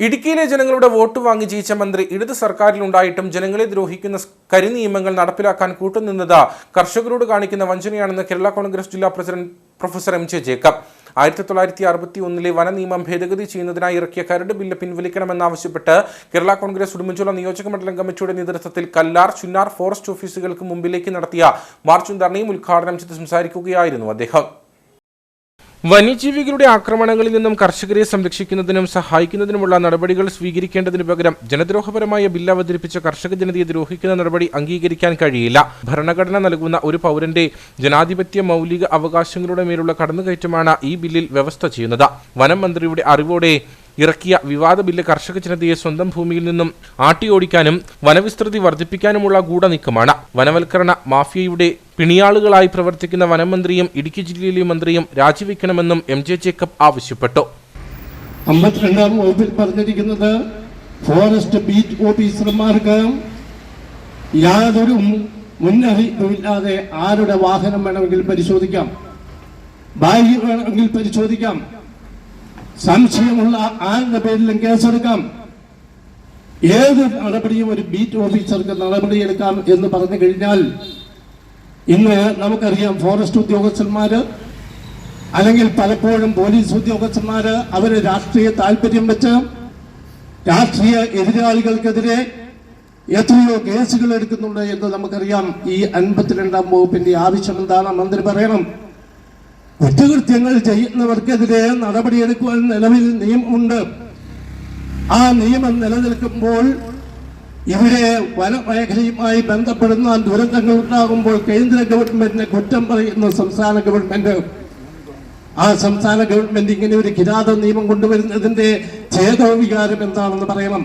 ഇടുക്കിയിലെ ജനങ്ങളുടെ വോട്ട് വാങ്ങി ജയിച്ച മന്ത്രി ഇടത് സർക്കാരിലുണ്ടായിട്ടും ജനങ്ങളെ ദ്രോഹിക്കുന്ന കരിനിയമങ്ങൾ നടപ്പിലാക്കാൻ കൂട്ടുനിന്നത് കർഷകരോട് കാണിക്കുന്ന വഞ്ചനയാണെന്ന് കേരള കോൺഗ്രസ് ജില്ലാ president professor M J Jacob. ആയിരത്തി തൊള്ളായിരത്തി അറുപത്തി ഒന്നിലെ വനനിയമം ഭേദഗതി ചെയ്യുന്നതിനായി ഇറക്കിയ കരട് ബില്ല് പിൻവലിക്കണമെന്നാവശ്യപ്പെട്ട് കേരള കോൺഗ്രസ് ഉടുമ്പൻചോല നിയോജക മണ്ഡലം കമ്മിറ്റിയുടെ നേതൃത്വത്തിൽ കല്ലാർ ചുന്നാർ ഫോറസ്റ്റ് ഓഫീസുകൾക്ക് മുമ്പിലേക്ക് നടത്തിയ മാർച്ചും ധർണയും ഉദ്ഘാടനം ചെയ്ത് സംസാരിക്കുകയായിരുന്നു അദ്ദേഹം. വന്യജീവികളുടെ ആക്രമണങ്ങളിൽ നിന്നും കർഷകരെ സംരക്ഷിക്കുന്നതിനും സഹായിക്കുന്നതിനുമുള്ള നടപടികൾ സ്വീകരിക്കേണ്ടതിനു പകരം ജനദ്രോഹപരമായ ബില്ല് അവതരിപ്പിച്ച കർഷക ജനതയെ ദ്രോഹിക്കുന്ന നടപടി അംഗീകരിക്കാൻ കഴിയില്ല. ഭരണഘടന നൽകുന്ന ഒരു പൗരന്റെ ജനാധിപത്യ മൗലിക അവകാശങ്ങളുടെ മേലുള്ള കടന്നുകയറ്റമാണ് ഈ ബില്ലിൽ വ്യവസ്ഥ ചെയ്യുന്നത്. വനം മന്ത്രിയുടെ അറിവോടെ ഇറക്കിയ വിവാദ ബില്ല് കർഷക ജനതയെ സ്വന്തം ഭൂമിയിൽ നിന്നും ആട്ടിയോടിക്കാനും വനവിസ്തൃതി വർദ്ധിപ്പിക്കാനുമുള്ള ഗൂഢനീക്കമാണ്. വനവൽക്കരണ മാഫിയയുടെ പിണിയാളുകളായി പ്രവർത്തിക്കുന്ന വനമന്ത്രിയും ഇടുക്കി ജില്ലയിലെ മന്ത്രിയും രാജിവെക്കണമെന്നും എം ജെ ജേക്കബ് ആവശ്യപ്പെട്ടു. അമ്പത്തിരണ്ടാം വകുപ്പിൽ പറഞ്ഞിരിക്കുന്നത് ഫോറസ്റ്റ് ബീറ്റ് ഓഫീസർമാർക്ക് യാതൊരു മുന്നറിയിപ്പുമില്ലാതെ ആരുടെ വാഹനം വേണമെങ്കിൽ പരിശോധിക്കാം ബാഗ് വേണമെങ്കിൽ പരിശോധിക്കാം സംശയമുള്ള ആരുടെ പേരിലും കേസെടുക്കാം ഏത് നടപടിയും ഒരു ബീറ്റ് ഓഫീസർക്ക് നടപടിയെടുക്കാം എന്ന് പറഞ്ഞു കഴിഞ്ഞാൽ ഇന്ന് നമുക്കറിയാം ഫോറസ്റ്റ് ഉദ്യോഗസ്ഥന്മാര് അല്ലെങ്കിൽ പലപ്പോഴും പോലീസ് ഉദ്യോഗസ്ഥന്മാര് അവർ രാഷ്ട്രീയ താല്പര്യം വെച്ച് രാഷ്ട്രീയ എതിരാളികൾക്കെതിരെ എത്രയോ കേസുകൾ എടുക്കുന്നുണ്ട് എന്ന് നമുക്കറിയാം. ഈ അൻപത്തിരണ്ടാം വകുപ്പിന്റെ ആവശ്യം എന്താണ്? മന്ത്രി പറയണം. കുറ്റകൃത്യങ്ങൾ ചെയ്യുന്നവർക്കെതിരെ നടപടിയെടുക്കുവാൻ നിലവിൽ നിയമമുണ്ട്. ആ നിയമം നിലനിൽക്കുമ്പോൾ ഇവിടെ വനമേഖലയുമായി ബന്ധപ്പെടുന്ന ദുരന്തങ്ങൾ ഉണ്ടാകുമ്പോൾ കേന്ദ്ര ഗവൺമെന്റിനെ കുറ്റം പറയുന്ന സംസ്ഥാന ഗവൺമെന്റ്. ആ സംസ്ഥാന ഗവൺമെന്റ് ഇങ്ങനെ ഒരു കിരാത നിയമം കൊണ്ടുവരുന്നതിന്റെ ഛേദവികാരം എന്താണെന്ന് പറയണം.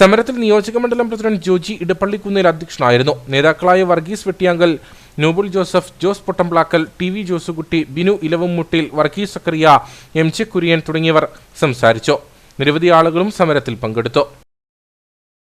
സമരത്തിൽ നിയോജക മണ്ഡലം പ്രസിഡന്റ് ജോജി ഇടപ്പള്ളിക്കുന്നേൽ അധ്യക്ഷനായിരുന്നു. നേതാക്കളായ Varghese Vettiyankal Noble Joseph Jose Pottamplackal T V Josekutty Binu Elavummuttil Varghese Zacharia M J Kurian തുടങ്ങിയവർ സംസാരിച്ചു. നിരവധി ആളുകളും സമരത്തിൽ പങ്കെടുത്തു.